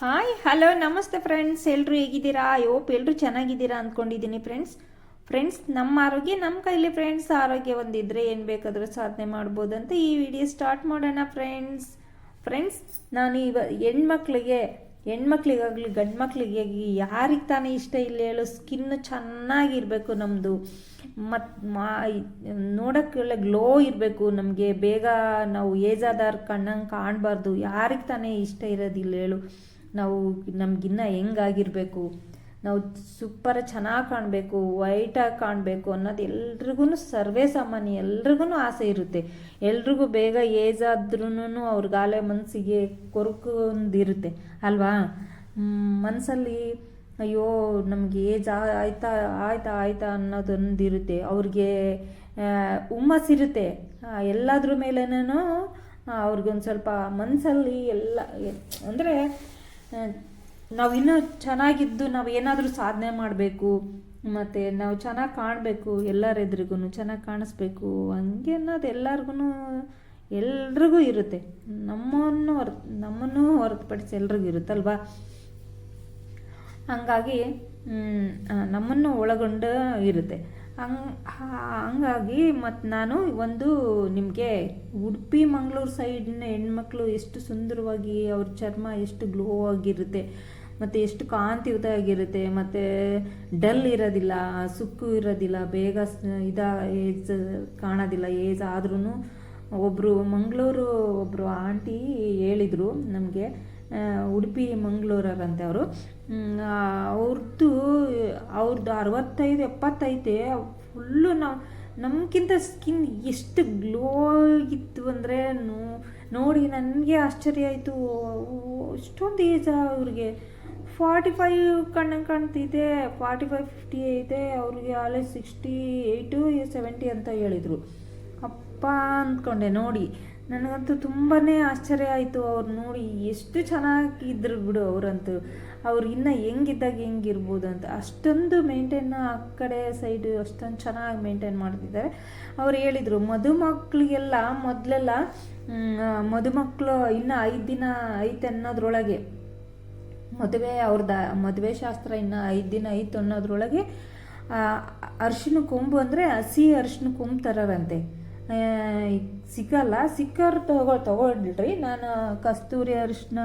Hi hello ನಮಸ್ತೆ friends ಎಲ್ಲರೂ ಹೇಗಿದ್ದೀರಾ? ಹೋಪ್ ಎಲ್ಲರೂ ಚೆನ್ನಾಗಿದ್ದೀರಾ ಅಂದ್ಕೊಂಡಿದ್ದೀನಿ ಫ್ರೆಂಡ್ಸ್ ಫ್ರೆಂಡ್ಸ್ ನಮ್ಮ ಆರೋಗ್ಯ ನಮ್ಮ ಕೈಲಿ ಫ್ರೆಂಡ್ಸ್ ಆರೋಗ್ಯ ಒಂದಿದ್ರೆ ಏನು ಬೇಕಾದರೂ ಸಾಧನೆ ಮಾಡ್ಬೋದು ಅಂತ ಈ ವಿಡಿಯೋ ಸ್ಟಾರ್ಟ್ ಮಾಡೋಣ ಫ್ರೆಂಡ್ಸ್ ಫ್ರೆಂಡ್ಸ್ ನಾನು ಇವ, ಹೆಣ್ಮಕ್ಳಿಗೆ, ಹೆಣ್ಮಕ್ಳಿಗಾಗಲಿ ಗಂಡು ಯಾರಿಗೆ ತಾನೇ ಇಷ್ಟ ಇಲ್ಲ ಹೇಳು ಸ್ಕಿನ್ನು ಚೆನ್ನಾಗಿರಬೇಕು ನಮ್ಮದು ಮತ್ತು ಮಾ, ನೋಡೋಕ್ಕೆಲ್ಲ ಗ್ಲೋ ಇರಬೇಕು ನಮಗೆ. ಬೇಗ ನಾವು ಏಜ್ ಕಣ್ಣಂಗೆ ಕಾಣಬಾರ್ದು. ಯಾರಿಗೆ ತಾನೇ ಇಷ್ಟ ಇರೋದಿಲ್ಲ ಹೇಳು. ನಾವು ನಮಗಿನ್ನ ಹೆಂಗಾಗಿರ್ಬೇಕು, ನಾವು ಸೂಪರ್ ಚೆನ್ನಾಗಿ ಕಾಣಬೇಕು ವೈಟಾಗಿ ಕಾಣಬೇಕು ಅನ್ನೋದು ಎಲ್ರಿಗೂ ಸರ್ವೇ ಸಾಮಾನ್ಯ ಎಲ್ರಿಗೂ ಆಸೆ ಇರುತ್ತೆ. ಎಲ್ರಿಗೂ ಬೇಗ ಏಜ್ ಆದ್ರೂ ಅವ್ರಿಗಾಲೆ ಮನಸ್ಸಿಗೆ ಕೊರಕೊಂದಿರುತ್ತೆ, ಅಲ್ವಾ? ಮನಸ್ಸಲ್ಲಿ ಅಯ್ಯೋ, ನಮಗೆ ಏಜ್ ಆಯ್ತಾ ಆಯ್ತಾ ಆಯ್ತಾ ಅನ್ನೋದೊಂದಿರುತ್ತೆ. ಅವ್ರಿಗೆ ಹುಮ್ಮಸ್ಸಿರುತ್ತೆ ಎಲ್ಲದ್ರ ಮೇಲೇನೂ ಅವ್ರಿಗೊಂದು ಸ್ವಲ್ಪ ಮನಸ್ಸಲ್ಲಿ ಎಲ್ಲ ಅಂದರೆ ನಾವು ಇನ್ನೂ ಚೆನ್ನಾಗಿದ್ದು ನಾವು ಏನಾದರೂ ಸಾಧನೆ ಮಾಡಬೇಕು, ಮತ್ತು ನಾವು ಚೆನ್ನಾಗಿ ಕಾಣಬೇಕು ಎಲ್ಲರ ಎದುರಿಗೂ ಚೆನ್ನಾಗಿ ಕಾಣಿಸ್ಬೇಕು, ಹಂಗೆ ಅನ್ನೋದು ಎಲ್ಲರಿಗೂ ಎಲ್ರಿಗೂ ಇರುತ್ತೆ. ನಮ್ಮನ್ನು ಹೊರ, ನಮ್ಮನ್ನು ಹೊರತುಪಡಿಸಿ ಎಲ್ರಿಗೂ ಇರುತ್ತಲ್ವಾ? ಹಂಗಾಗಿ ನಮ್ಮನ್ನು ಒಳಗೊಂಡು ಇರುತ್ತೆ. ಹಂಗ್ ಹಂಗಾಗಿ ಮತ್ತು ನಾನು ಒಂದು ನಿಮಗೆ ಉಡುಪಿ, ಮಂಗಳೂರು ಸೈಡಿನ ಹೆಣ್ಮಕ್ಳು ಎಷ್ಟು ಸುಂದರವಾಗಿ ಅವ್ರ ಚರ್ಮ ಎಷ್ಟು ಗ್ಲೋ ಆಗಿರುತ್ತೆ, ಮತ್ತು ಎಷ್ಟು ಕಾಂತಿಯುತ ಆಗಿರುತ್ತೆ ಮತ್ತು ಡಲ್ ಇರೋದಿಲ್ಲ, ಸುಕ್ಕು ಇರೋದಿಲ್ಲ, ಬೇಗ ಇದ, ಏಜ್ ಕಾಣೋದಿಲ್ಲ, ಏಜ್ ಆದ್ರೂ ಒಬ್ಬರು ಮಂಗಳೂರು ಒಬ್ಬರು ಆಂಟಿ ಹೇಳಿದರು ನಮಗೆ ಉಡುಪಿ ಮಂಗಳೂರವ್ರಂತೆ ಅವರು ಅವ್ರದ್ದು ಅವ್ರದ್ದು ಅರವತ್ತೈದು, ಎಪ್ಪತ್ತೈತೆ ಫುಲ್ಲು ನಾವು ನಮಗಿಂತ ಸ್ಕಿನ್ ಎಷ್ಟು ಗ್ಲೋ ಆಗಿತ್ತು ಅಂದರೆ ನೋ, ನೋಡಿ ನನಗೆ ಆಶ್ಚರ್ಯ ಆಯಿತು. ಅಷ್ಟೊಂದು ಏಜ ಅವ್ರಿಗೆ. ಫಾರ್ಟಿ ಫೈವ್ ಕಣ್ಣಂಗೆ ಕಾಣ್ತಿದೆ ಫಾರ್ಟಿ ಫೈವ್ ಫಿಫ್ಟಿ ಐತೆ, ಅವ್ರಿಗೆ ಆಲೆ ಸಿಕ್ಸ್ಟಿ ಏಯ್ಟು ಸೆವೆಂಟಿ ಅಂತ ಹೇಳಿದರು. ಅಪ್ಪ ಅಂದ್ಕೊಂಡೆ, ನೋಡಿ ನನಗಂತೂ ತುಂಬಾ ಆಶ್ಚರ್ಯ ಆಯಿತು. ಅವ್ರು ನೋಡಿ ಎಷ್ಟು ಚೆನ್ನಾಗಿದ್ರು ಬಿಡು ಅವರಂತೂ. ಅವ್ರು ಇನ್ನು ಹೆಂಗಿದ್ದಾಗ ಹೆಂಗಿರ್ಬೋದು ಅಂತ. ಅಷ್ಟೊಂದು ಮೇಂಟೈನ್ ಆ ಕಡೆ ಸೈಡು ಅಷ್ಟೊಂದು ಚೆನ್ನಾಗಿ ಮೇಂಟೈನ್ ಮಾಡ್ತಿದ್ದಾರೆ. ಅವ್ರು ಹೇಳಿದರು, ಮದುಮಕ್ಳಿಗೆಲ್ಲ ಮೊದಲೆಲ್ಲ ಮದುಮಕ್ಕಳು ಇನ್ನು ಐದು ದಿನ ಐತೆ ಅನ್ನೋದ್ರೊಳಗೆ, ಮದುವೆ ಅವ್ರದ್ದು ಮದುವೆ ಶಾಸ್ತ್ರ ಇನ್ನು ಐದು ದಿನ ಐತೆ ಅನ್ನೋದ್ರೊಳಗೆ ಅರ್ಶಿನ ಕೊಂಬು ಅಂದರೆ ಹಸಿ ಅರ್ಶಿನ ಕೊಂಬು ತರಾರಂತೆ ಸಿಕ್ಕಲ್ಲ ಸಿಕ್ಕರು ತಗೋ, ತಗೊಳ್ರಿ. ನಾನು ಕಸ್ತೂರಿ ಅರಿಶಿನ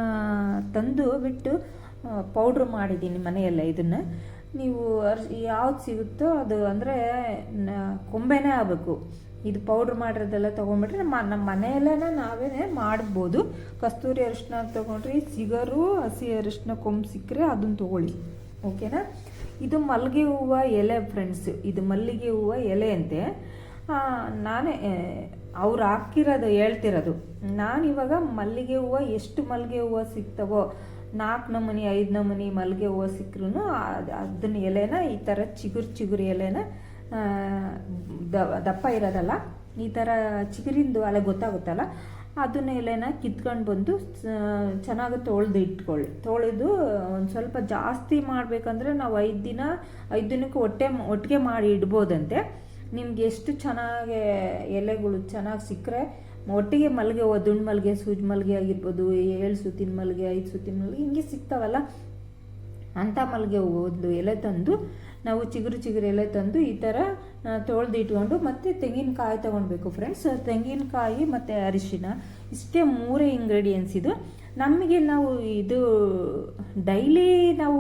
ತಂದು ಬಿಟ್ಟು ಪೌಡ್ರ್ ಮಾಡಿದ್ದೀನಿ ಮನೆಯಲ್ಲೇ ಇದನ್ನು. ನೀವು ಅರ್ಶ್, ಯಾವ್ದು ಸಿಗುತ್ತೋ ಅದು, ಅಂದರೆ ಕೊಂಬೆನೇ ಆಗಬೇಕು. ಇದು ಪೌಡ್ರ್ ಮಾಡಿರೋದೆಲ್ಲ ತೊಗೊಂಬಿಟ್ರೆ ನಮ್ಮ ನಮ್ಮ ಮನೆಯಲ್ಲೇ ನಾವೇ ಮಾಡ್ಬೋದು. ಕಸ್ತೂರಿ ಅರಿಶಿನ ತೊಗೊಂಡ್ರಿ. ಸಿಗರು, ಹಸಿ ಅರಿಶಿನ ಕೊಂಬು ಸಿಕ್ಕರೆ ಅದನ್ನು ತೊಗೊಳ್ಳಿ. ಓಕೆನಾ? ಇದು ಮಲ್ಲಿಗೆ ಹೂವು ಎಲೆ ಫ್ರೆಂಡ್ಸ್ ಇದು ಮಲ್ಲಿಗೆ ಹೂವು ಎಲೆ ಅಂತೆ. ನಾನೇ ಅವ್ರು ಹಾಕಿರೋದು ಹೇಳ್ತಿರೋದು. ನಾನು ಇವಾಗ ಮಲ್ಲಿಗೆ ಹೂವು ಎಷ್ಟು ಮಲ್ಲಿಗೆ ಹೂವು ಸಿಗ್ತವೋ ನಾಲ್ಕು ನಮೂನಿ, ಐದು ನಮೂನಿ ಮಲ್ಲಿಗೆ ಹೂವು ಸಿಕ್ಕರೂ ಅದನ್ನ ಎಲೆನ ಈ ಥರ ಚಿಗುರು ಚಿಗುರು ಎಲೆನ ದಪ್ಪ ಇರೋದಲ್ಲ, ಈ ಥರ ಚಿಗುರಿಂದು ಅಲೆ ಗೊತ್ತಾಗುತ್ತಲ್ಲ, ಅದನ್ನ ಎಲೆನ ಕಿತ್ಕೊಂಡು ಬಂದು ಚೆನ್ನಾಗಿ ತೊಳೆದು ಇಟ್ಕೊಳ್ಳಿ ತೊಳೆದು ಒಂದು ಸ್ವಲ್ಪ ಜಾಸ್ತಿ ಮಾಡಬೇಕಂದ್ರೆ ನಾವು ಐದು ದಿನ, ಐದು ದಿನಕ್ಕೆ ಹೊಟ್ಟೆ ಒಟ್ಟಿಗೆ ಮಾಡಿ ಇಡ್ಬೋದಂತೆ. ನಿಮ್ಗೆ ಎಷ್ಟು ಚೆನ್ನಾಗಿ ಎಲೆಗಳು ಚೆನ್ನಾಗಿ ಸಿಕ್ಕರೆ ಒಟ್ಟಿಗೆ ಮಲ್ಲಿಗೆ ದುಂಡು ಮಲ್ಲಿಗೆ ಸೂಜಿ ಮಲ್ಲಿಗೆ ಆಗಿರ್ಬೋದು ಏಳು ಸುತ್ತಿನ ಮಲ್ಲಿಗೆ ಐದು ಸುತ್ತಿನ ಮಲ್ಲಿಗೆ ಹಿಂಗೆ ಸಿಗ್ತಾವಲ್ಲ? ಅಂಥ ಮಲ್ಲಿಗೆ ಒಂದು ಎಲೆ ತಂದು, ನಾವು ಚಿಗುರು ಚಿಗುರು ಎಲೆ ತಂದು ಈ ಥರ ತೊಳೆದು ಇಟ್ಕೊಂಡು ಮತ್ತು ತೆಂಗಿನಕಾಯಿ ತೊಗೊಳ್ಬೇಕು ಫ್ರೆಂಡ್ಸ್ ತೆಂಗಿನಕಾಯಿ ಮತ್ತು ಅರಿಶಿನ, ಇಷ್ಟೇ ಮೂರೇ ಇಂಗ್ರೀಡಿಯೆಂಟ್ಸ್ ಇದು. ನಮಗೆ ನಾವು ಇದು ಡೈಲಿ ನಾವು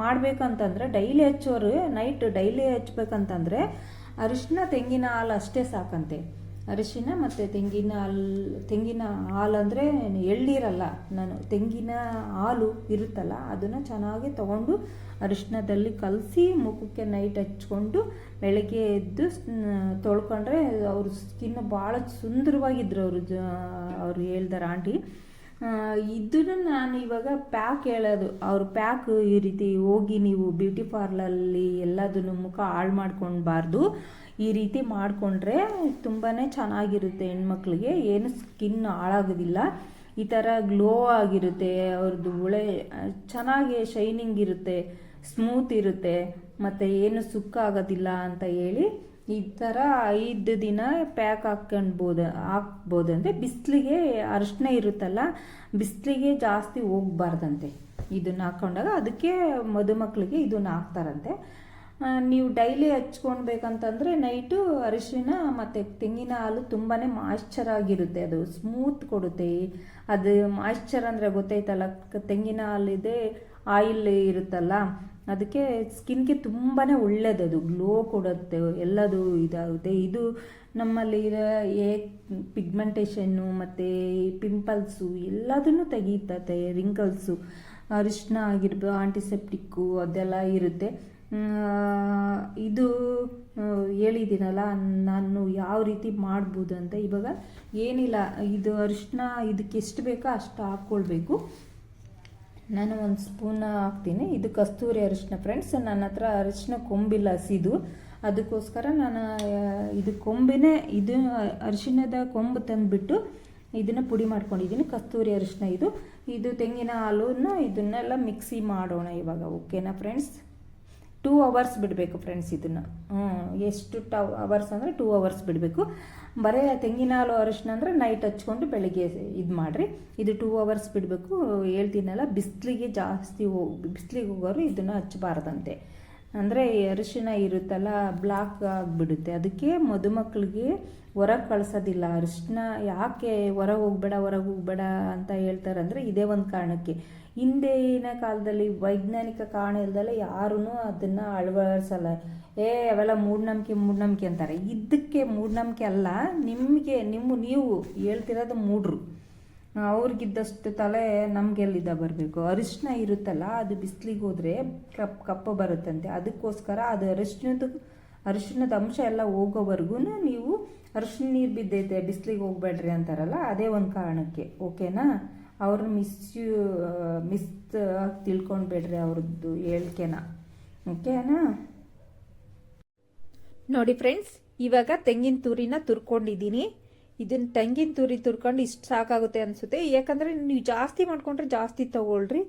ಮಾಡಬೇಕಂತಂದ್ರೆ, ಡೈಲಿ ಹಚ್ಚೋರು, ನೈಟ್ ಡೈಲಿ ಹಚ್ಬೇಕಂತಂದರೆ ಅರಿಶಿನ, ತೆಂಗಿನ ಹಾಲು ಅಷ್ಟೇ ಸಾಕಂತೆ. ಅರಿಶಿನ ಮತ್ತು ತೆಂಗಿನ ಹಾಲು ತೆಂಗಿನ ಹಾಲು ಅಂದರೆ ಎಳ್ಳಿರಲ್ಲ ನಾನು ತೆಂಗಿನ ಹಾಲು ಇರುತ್ತಲ್ಲ, ಅದನ್ನು ಚೆನ್ನಾಗಿ ತೊಗೊಂಡು ಅರಿಶಿನದಲ್ಲಿ ಕಲಸಿ ಮುಖಕ್ಕೆ ನೈಟ್ ಹಚ್ಕೊಂಡು ಬೆಳಗ್ಗೆ ಎದ್ದು ತೊಳ್ಕೊಂಡ್ರೆ ಅವ್ರ ಸ್ಕಿನ್ ಭಾಳ ಸುಂದರವಾಗಿದ್ರು ಅವರು ಜ, ಅವ್ರು ಹೇಳ್ದಾರ ಆಂಟಿ. ಇದನ್ನು ನಾನು ಇವಾಗ ಪ್ಯಾಕ್ ಹೇಳೋದು. ಅವ್ರ ಪ್ಯಾಕ್ ಈ ರೀತಿ ಹೋಗಿ ನೀವು ಬ್ಯೂಟಿ ಪಾರ್ಲರಲ್ಲಿ ಎಲ್ಲದನ್ನು ಮುಖ ಹಾಳು ಮಾಡ್ಕೊಳ್ಬಾರ್ದು ಈ ರೀತಿ ಮಾಡಿಕೊಂಡ್ರೆ ತುಂಬಾ ಚೆನ್ನಾಗಿರುತ್ತೆ ಹೆಣ್ಮಕ್ಳಿಗೆ. ಏನು ಸ್ಕಿನ್ ಹಾಳಾಗೋದಿಲ್ಲ. ಈ ಥರ ಗ್ಲೋ ಆಗಿರುತ್ತೆ ಅವ್ರದ್ದು ಉಳೆ ಚೆನ್ನಾಗಿ ಶೈನಿಂಗ್ ಇರುತ್ತೆ ಸ್ಮೂತ್ ಇರುತ್ತೆ, ಮತ್ತು ಏನು ಸುಕ್ಕಾಗೋದಿಲ್ಲ ಅಂತ ಹೇಳಿ ಈ ಥರ ಐದು ದಿನ ಪ್ಯಾಕ್ ಹಾಕ್ಕೊಳ್ಬೋದು ಹಾಕ್ಬೋದು ಅಂದರೆ ಬಿಸಿಲಿಗೆ ಅರಿಶಿನ ಇರುತ್ತಲ್ಲ, ಬಿಸಿಲಿಗೆ ಜಾಸ್ತಿ ಹೋಗ್ಬಾರ್ದಂತೆ. ಇದನ್ನ ಹಾಕ್ಕೊಂಡಾಗ ಅದಕ್ಕೆ ಮದುಮಕ್ಕಳಿಗೆ ಇದನ್ನ ಹಾಕ್ತಾರಂತೆ. ನೀವು ಡೈಲಿ ಹಚ್ಕೊಳ್ಬೇಕಂತಂದರೆ ನೈಟು ಅರಿಶಿನ ಮತ್ತು ತೆಂಗಿನ ಹಾಲು ತುಂಬಾ ಮಾಯ್ಶ್ಚರ್ ಆಗಿರುತ್ತೆ. ಅದು ಸ್ಮೂತ್ ಕೊಡುತ್ತೆ. ಅದು ಮಾಯ್ಶ್ಚರ್ ಅಂದರೆ ಗೊತ್ತೈತಲ್ಲ ತೆಂಗಿನ ಹಾಲಿದೆ ಆಯಿಲ್ ಇರುತ್ತಲ್ಲ ಅದಕ್ಕೆ ಸ್ಕಿನ್ಗೆ ತುಂಬಾ ಒಳ್ಳೆಯದದು ಗ್ಲೋ ಕೊಡುತ್ತೆ, ಎಲ್ಲದು ಇದಾಗುತ್ತೆ. ಇದು ನಮ್ಮಲ್ಲಿ ಏ ಪಿಗ್ಮೆಂಟೇಷನ್ನು ಮತ್ತು ಪಿಂಪಲ್ಸು ಎಲ್ಲದನ್ನು ತೆಗೀತತೆ, ರಿಂಕಲ್ಸು. ಅರಿಶಿನ ಆಗಿರ್ಬೋದು ಆಂಟಿಸೆಪ್ಟಿಕ್ಕು ಅದೆಲ್ಲ ಇರುತ್ತೆ. ಇದು ಹೇಳಿದ್ದೀನಲ್ಲ, ನಾನು ಯಾವ ರೀತಿ ಮಾಡ್ಬೋದು ಅಂತ. ಇವಾಗ ಏನಿಲ್ಲ, ಇದು ಅರಿಶಿನ ಇದಕ್ಕೆ ಎಷ್ಟು ಬೇಕೋ ಅಷ್ಟು ಹಾಕ್ಕೊಳ್ಬೇಕು. ನಾನು ಒಂದು ಸ್ಪೂನ್ ಹಾಕ್ತೀನಿ. ಇದು ಕಸ್ತೂರಿ ಅರಿಶಿನ ಫ್ರೆಂಡ್ಸ್ ನನ್ನ ಹತ್ರ ಅರಿಶಿನ ಕೊಂಬಿಲ್ಲ ಹಸಿದು. ಅದಕ್ಕೋಸ್ಕರ ನಾನು ಇದು ಕೊಂಬಿನೇ, ಇದು ಅರಿಶಿನದ ಕೊಂಬು ತಂದುಬಿಟ್ಟು ಇದನ್ನು ಪುಡಿ ಮಾಡ್ಕೊಂಡಿದ್ದೀನಿ. ಕಸ್ತೂರಿ ಅರಿಶಿನ ಇದು. ಇದು ತೆಂಗಿನ ಹಾಲನ್ನು ಇದನ್ನೆಲ್ಲ ಮಿಕ್ಸಿ ಮಾಡೋಣ ಇವಾಗ ಓಕೆನಾ ಫ್ರೆಂಡ್ಸ್ ಟೂ ಅವರ್ಸ್ ಬಿಡಬೇಕು ಫ್ರೆಂಡ್ಸ್ ಇದನ್ನು. ಎಷ್ಟು ಟವ್ ಅವರ್ಸ್ ಅಂದರೆ ಟೂ ಅವರ್ಸ್ ಬಿಡಬೇಕು. ಬರೀ ತೆಂಗಿನ ಹಾಲು ಅರಿಶಿನ ಅಂದರೆ ನೈಟ್ ಹಚ್ಕೊಂಡು ಬೆಳಿಗ್ಗೆ ಇದು ಮಾಡಿರಿ. ಇದು ಟೂ ಅವರ್ಸ್ ಬಿಡಬೇಕು. ಹೇಳ್ತೀನಲ್ಲ, ಬಿಸಿಲಿಗೆ ಜಾಸ್ತಿ ಹೋಗಿ ಬಿಸಿಲಿಗೆ ಹೋಗೋರು ಇದನ್ನು ಹಚ್ಚಬಾರ್ದಂತೆ ಅಂದರೆ ಅರಿಶಿನ ಇರುತ್ತಲ್ಲ ಬ್ಲಾಕ್ ಆಗಿಬಿಡುತ್ತೆ. ಅದಕ್ಕೆ ಮದುಮಕ್ಕಳಿಗೆ ಹೊರಗೆ ಕಳಿಸೋದಿಲ್ಲ. ಅರಿಶಿನ ಯಾಕೆ ಹೊರಗೆ ಹೋಗ್ಬೇಡ ಹೊರಗೆ ಹೋಗ್ಬೇಡ ಅಂತ ಹೇಳ್ತಾರೆ ಅಂದರೆ ಇದೇ ಒಂದು ಕಾರಣಕ್ಕೆ. ಹಿಂದಿನ ಕಾಲದಲ್ಲಿ ವೈಜ್ಞಾನಿಕ ಕಾರಣ ಇಲ್ದಲೆ ಯಾರೂ ಅದನ್ನು ಅಳವಡಿಸಲ್ಲ ಏ, ಅವೆಲ್ಲ ಮೂಢನಂಬಿಕೆ ಮೂಢನಂಬಿಕೆ ಅಂತಾರೆ. ಇದಕ್ಕೆ ಮೂಢನಂಬಿಕೆ ಅಲ್ಲ, ನಿಮಗೆ, ನಿಮ್ಮ, ನೀವು ಹೇಳ್ತಿರೋದು ಮೂಢರು ಅವ್ರಿಗಿದ್ದಷ್ಟು ತಲೆ ನಮಗೆಲ್ಲಿದ್ದ ಬರಬೇಕು? ಅರಿಶಿನ ಇರುತ್ತಲ್ಲ, ಅದು ಬಿಸಿಲಿಗೆ ಹೋದರೆ ಕಪ್, ಕಪ್ಪು ಬರುತ್ತಂತೆ. ಅದಕ್ಕೋಸ್ಕರ ಅದು ಅರಿಶಿನದ ಅರಿಶಿನದ ಅಂಶ ಎಲ್ಲ ಹೋಗೋವರೆಗೂ ನೀವು ಅರಿಶಿನ ನೀರು ಬಿದ್ದೈತೆ, ಬಿಸಿಲಿಗೆ ಹೋಗ್ಬೇಡ್ರಿ ಅಂತಾರಲ್ಲ, ಅದೇ ಒಂದು ಕಾರಣಕ್ಕೆ, ಓಕೆನಾ? ಅವ್ರು ಮಿಸ್ ಮಿಸ್ ತಿಳ್ಕೊಂಡ್ಬೇಡ್ರಿ ಅವ್ರದ್ದು ಹೇಳ್ಕೆನ, ಓಕೆನಾ? ನೋಡಿ ಫ್ರೆಂಡ್ಸ್, ಇವಾಗ ತೆಂಗಿನ ತುರಿನ ತುರ್ಕೊಂಡಿದ್ದೀನಿ. ಇದನ್ನ ತೆಂಗಿನ ತುರಿ ತುರ್ಕೊಂಡು ಇಷ್ಟು ಸಾಕಾಗುತ್ತೆ ಅನಿಸುತ್ತೆ. ಯಾಕಂದರೆ ನೀವು ಜಾಸ್ತಿ ಮಾಡ್ಕೊಂಡ್ರೆ ಜಾಸ್ತಿ ತಗೊಳ್ರಿ.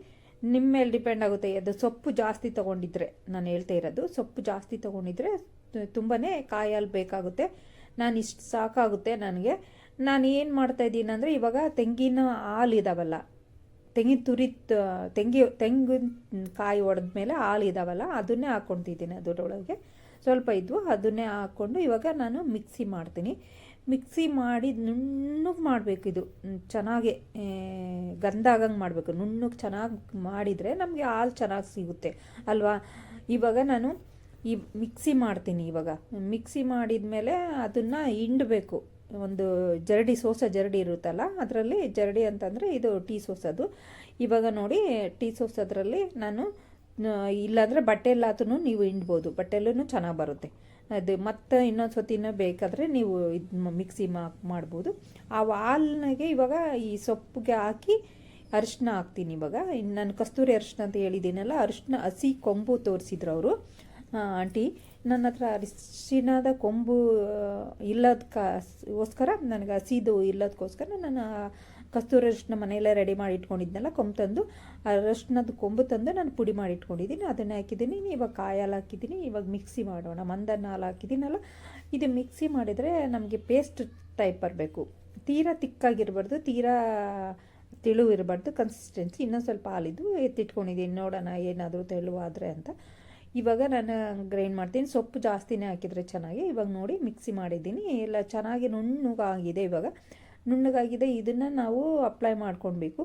ನಿಮ್ಮ ಮೇಲೆ ಡಿಪೆಂಡ್ ಆಗುತ್ತೆ. ಅದು ಸೊಪ್ಪು ಜಾಸ್ತಿ ತೊಗೊಂಡಿದ್ರೆ, ನಾನು ಹೇಳ್ತಾ ಇರೋದು ಸೊಪ್ಪು ಜಾಸ್ತಿ ತೊಗೊಂಡಿದ್ರೆ ತುಂಬಾ ಕಾಯಲ್ಲಿ ಬೇಕಾಗುತ್ತೆ. ನಾನು ಇಷ್ಟು ಸಾಕಾಗುತ್ತೆ ನನಗೆ. ನಾನು ಏನು ಮಾಡ್ತಾ ಇದ್ದೀನಿ ಅಂದರೆ ಇವಾಗ ತೆಂಗಿನ ಹಾಲು ಇದಾವಲ್ಲ, ತೆಂಗಿನ ತುರಿ ತೆಂಗಿ, ತೆಂಗಿನ ಕಾಯಿ ಒಡೆದ ಮೇಲೆ ಹಾಲು ಇದಾವಲ್ಲ, ಅದನ್ನೇ ಹಾಕ್ಕೊತಿದ್ದೀನಿ ಅದರೊಳಗೆ. ಸ್ವಲ್ಪ ಇದ್ವು, ಅದನ್ನೇ ಹಾಕ್ಕೊಂಡು ಇವಾಗ ನಾನು ಮಿಕ್ಸಿ ಮಾಡ್ತೀನಿ. ಮಿಕ್ಸಿ ಮಾಡಿ ನುಣ್ಣಗೆ ಮಾಡಬೇಕು ಇದು. ಚೆನ್ನಾಗೆ ಗಂಧ ಆಗಂಗೆ ಮಾಡಬೇಕು. ನುಣ್ಣಗೆ ಚೆನ್ನಾಗಿ ಮಾಡಿದರೆ ನಮಗೆ ಹಾಲು ಚೆನ್ನಾಗಿ ಸಿಗುತ್ತೆ. ಅಲ್ವಾ? ಇವಾಗ ನಾನು ಈ ಮಿಕ್ಸಿ ಮಾಡ್ತೀನಿ ಇವಾಗ. ಮಿಕ್ಸಿ ಮಾಡಿದ ಮೇಲೆ ಅದನ್ನು ಹಿಂಡಬೇಕು. ಒಂದು ಜರಡಿ, ಸೋಸ ಜರಡಿ ಇರುತ್ತಲ್ಲ, ಅದರಲ್ಲಿ ಜರಡಿ ಅಂತಂದರೆ ಇದು ಟೀ ಸೋಸೋದು. ಇವಾಗ ನೋಡಿ, ಟೀ ಸೋಸೋದ್ರಲ್ಲಿ ನಾನು ಇಲ್ಲಾಂದರೆ ಬಟ್ಟೆಲ್ಲಾತೂ ನೀವು ಹಿಂಡ್ಬೋದು. ಬಟ್ಟೆಲ್ಲೂ ಚೆನ್ನಾಗಿ ಬರುತ್ತೆ. ಅದು ಮತ್ತೆ ಇನ್ನೊಂದು ಸತಿನ ಬೇಕಾದರೆ ನೀವು ಇದು ಮಿಕ್ಸಿ ಮಾಡ್ಬೋದು. ಆ ಹಾಲ್ನಾಗೆ ಇವಾಗ ಈ ಸೊಪ್ಪಿಗೆ ಹಾಕಿ ಅರಿಶಿನ ಹಾಕ್ತೀನಿ ಇವಾಗ. ಇನ್ನು ನಾನು ಕಸ್ತೂರಿ ಅರಿಶಿನ ಅಂತ ಹೇಳಿದ್ದೀನಲ್ಲ, ಅರಿಶಿನ ಹಸಿ ಕೊಂಬು ತೋರಿಸಿದ್ರು ಅವರು. ಆಂಟಿ, ನನ್ನ ಹತ್ರ ಅರಿಶಿನದ ಕೊಂಬು ಇಲ್ಲದಕ್ಕೋಸ್ಕರ ನನಗೆ ಹಸಿದು ಇಲ್ಲದಕ್ಕೋಸ್ಕರ ನಾನು ಕಸ್ತೂರಿ ಅರಿಶಿನ ಮನೆಯಲ್ಲೇ ರೆಡಿ ಮಾಡಿ ಇಟ್ಕೊಂಡಿದ್ನಲ್ಲ, ಕೊಂಬು ತಂದು ಅರಶಿನದ ಕೊಂಬು ತಂದು ನಾನು ಪುಡಿ ಮಾಡಿ ಇಟ್ಕೊಂಡಿದ್ದೀನಿ. ಅದನ್ನು ಹಾಕಿದ್ದೀನಿ. ಇವಾಗ ಕಾಯಿ ಹಾಲು ಹಾಕಿದ್ದೀನಿ. ಇವಾಗ ಮಿಕ್ಸಿ ಮಾಡೋಣ. ಮಂದನ್ನ ಹಾಲು ಹಾಕಿದ್ದೀನಲ್ಲ, ಇದು ಮಿಕ್ಸಿ ಮಾಡಿದರೆ ನಮಗೆ ಪೇಸ್ಟ್ ಟೈಪ್ ಬರಬೇಕು. ತೀರಾ ತಿಕ್ಕಾಗಿರಬಾರ್ದು, ತೀರಾ ತೆಳು ಇರಬಾರ್ದು ಕನ್ಸಿಸ್ಟೆನ್ಸಿ ಇನ್ನೊಂದು ಸ್ವಲ್ಪ ಹಾಲಿದ್ದು ಎತ್ತಿಟ್ಕೊಂಡಿದ್ದೀನಿ. ನೋಡೋಣ ಏನಾದರೂ ತೆಳುವಾದರೆ ಅಂತ. ಇವಾಗ ನಾನು ಗ್ರೈಂಡ್ ಮಾಡ್ತೀನಿ. ಸೊಪ್ಪು ಜಾಸ್ತಿನೇ ಹಾಕಿದರೆ ಚೆನ್ನಾಗಿ. ಇವಾಗ ನೋಡಿ ಮಿಕ್ಸಿ ಮಾಡಿದ್ದೀನಿ. ಎಲ್ಲ ಚೆನ್ನಾಗಿ ನುಣ್ಣಗಾಗಿದೆ ಇವಾಗ. ನುಣ್ಣಗಾಗಿದೆ, ಇದನ್ನು ನಾವು ಅಪ್ಲೈ ಮಾಡ್ಕೊಳ್ಬೇಕು.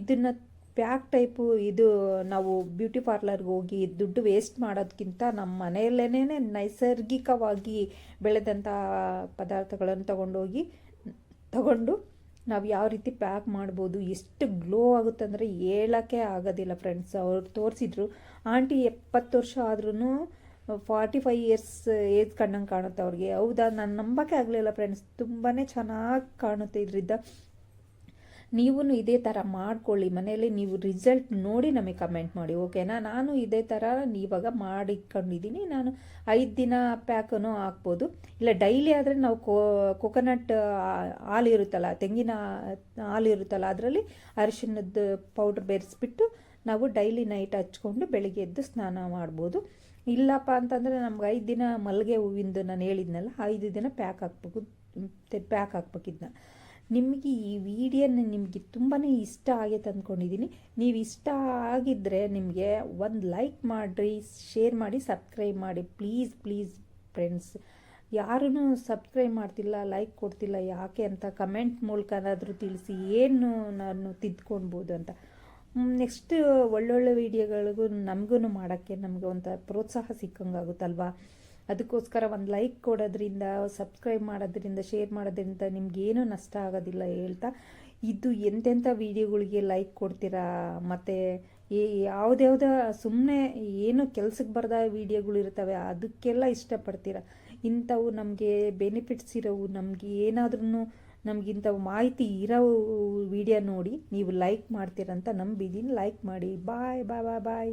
ಇದನ್ನು ಪ್ಯಾಕ್ ಟೈಪು ಇದು ನಾವು ಬ್ಯೂಟಿ ಪಾರ್ಲರ್ಗೆ ಹೋಗಿ ದುಡ್ಡು ವೇಸ್ಟ್ ಮಾಡೋದಕ್ಕಿಂತ ನಮ್ಮ ಮನೆಯಲ್ಲೇ ನೈಸರ್ಗಿಕವಾಗಿ ಬೆಳೆದಂಥ ಪದಾರ್ಥಗಳನ್ನು ತಗೊಂಡೋಗಿ, ತಗೊಂಡು ನಾವು ಯಾವ ರೀತಿ ಪ್ಯಾಕ್ ಮಾಡ್ಬೋದು, ಎಷ್ಟು ಗ್ಲೋ ಆಗುತ್ತೆ ಅಂದರೆ ಹೇಳೋಕ್ಕೆ ಆಗೋದಿಲ್ಲ ಫ್ರೆಂಡ್ಸ್ ಅವ್ರು ತೋರಿಸಿದ್ರು, ಆಂಟಿ ಎಪ್ಪತ್ತು ವರ್ಷ ಆದ್ರೂ ಫಾರ್ಟಿ ಫೈವ್ ಇಯರ್ಸ್ ಏಜ್ ಕಂಡಂಗೆ ಕಾಣುತ್ತೆ ಅವ್ರಿಗೆ. ಹೌದಾ? ನಾನು ನಂಬಕ್ಕೆ ಆಗಲಿಲ್ಲ ಫ್ರೆಂಡ್ಸ್ ತುಂಬಾ ಚೆನ್ನಾಗಿ ಕಾಣುತ್ತೆ ಇದರಿಂದ. ನೀವು ಇದೇ ಥರ ಮಾಡ್ಕೊಳ್ಳಿ. ಮನೆಯಲ್ಲಿ ನೀವು ರಿಸಲ್ಟ್ ನೋಡಿ ನಮಗೆ ಕಮೆಂಟ್ ಮಾಡಿ ಓಕೆನಾ ನಾನು ಇದೇ ಥರ ಇವಾಗ ಮಾಡಿಕೊಂಡಿದ್ದೀನಿ ನಾನು ಐದು ದಿನ ಪ್ಯಾಕನ್ನು ಹಾಕ್ಬೋದು. ಇಲ್ಲ ಡೈಲಿ ಆದರೆ ನಾವು ಕೋ ಕೊಕೊನಟ್ ಹಾಲು ಇರುತ್ತಲ್ಲ, ತೆಂಗಿನ ಹಾಲು ಇರುತ್ತಲ್ಲ, ಅದರಲ್ಲಿ ಅರಿಶಿನದ ಪೌಡ್ರ್ ಬೆರೆಸ್ಬಿಟ್ಟು ನಾವು ಡೈಲಿ ನೈಟ್ ಹಚ್ಕೊಂಡು ಬೆಳಿಗ್ಗೆ ಎದ್ದು ಸ್ನಾನ ಮಾಡ್ಬೋದು. ಇಲ್ಲಪ್ಪ ಅಂತಂದರೆ ನಮ್ಗೆ ಐದು ದಿನ ಮಲ್ಲಿಗೆ ಹೂವಿಂದು ನಾನು ಹೇಳಿದ್ನಲ್ಲ, ಐದು ದಿನ ಪ್ಯಾಕ್ ಹಾಕ್ಬೇಕು ಪ್ಯಾಕ್ ಹಾಕ್ಬೇಕಿದ್ನ. ನಿಮಗೆ ಈ ವಿಡಿಯೋನ ನಿಮಗೆ ತುಂಬಾ ಇಷ್ಟ ಆಗೈತೆ ತಂದ್ಕೊಂಡಿದ್ದೀನಿ ನೀವು ಇಷ್ಟ ಆಗಿದ್ದರೆ ನಿಮಗೆ ಒಂದು ಲೈಕ್ ಮಾಡಿರಿ, ಶೇರ್ ಮಾಡಿ, ಸಬ್ಸ್ಕ್ರೈಬ್ ಮಾಡಿ. ಪ್ಲೀಸ್ ಪ್ಲೀಸ್ ಫ್ರೆಂಡ್ಸ್ ಯಾರೂ ಸಬ್ಸ್ಕ್ರೈಬ್ ಮಾಡ್ತಿಲ್ಲ, ಲೈಕ್ ಕೊಡ್ತಿಲ್ಲ, ಯಾಕೆ ಅಂತ ಕಮೆಂಟ್ ಮೂಲಕನಾದರೂ ತಿಳಿಸಿ, ಏನು ನಾನು ತಿದ್ಕೊಳ್ಬೋದು ಅಂತ. ನೆಕ್ಸ್ಟ್ ಒಳ್ಳೊಳ್ಳೆ ವೀಡಿಯೋಗಳಿಗೂ ನಮಗೂ ಮಾಡೋಕ್ಕೆ ನಮಗೆ ಒಂಥರ ಪ್ರೋತ್ಸಾಹ ಸಿಕ್ಕಂಗಾಗುತ್ತಲ್ವಾ? ಅದಕ್ಕೋಸ್ಕರ ಒಂದು ಲೈಕ್ ಕೊಡೋದ್ರಿಂದ ಸಬ್ಸ್ಕ್ರೈಬ್ ಮಾಡೋದ್ರಿಂದ ಶೇರ್ ಮಾಡೋದ್ರಿಂದ ನಿಮಗೇನು ನಷ್ಟ ಆಗೋದಿಲ್ಲ ಹೇಳ್ತಾ. ಇದು ಎಂತೆಂಥ ವೀಡಿಯೋಗಳಿಗೆ ಲೈಕ್ ಕೊಡ್ತೀರಾ? ಮತ್ತು ಯಾವುದ್ಯಾವ್ದ ಸುಮ್ಮನೆ ಏನು ಕೆಲ್ಸಕ್ಕೆ ಬರದ ವೀಡಿಯೋಗಳು ಇರ್ತವೆ, ಅದಕ್ಕೆಲ್ಲ ಇಷ್ಟಪಡ್ತೀರಾ? ಇಂಥವು ನಮಗೆ ಬೆನಿಫಿಟ್ಸ್ ಇರೋವು, ನಮಗೆ ಏನಾದ್ರೂ ನಮಗಿಂಥವು ಮಾಹಿತಿ ಇರೋ ವಿಡಿಯೋ ನೋಡಿ ನೀವು ಲೈಕ್ ಮಾಡ್ತೀರಂತ ನಂಬಿದ್ದೀನಿ ಲೈಕ್ ಮಾಡಿ. ಬಾಯ್ ಬಾಯ್ ಬಾಯ್ ಬಾಯ್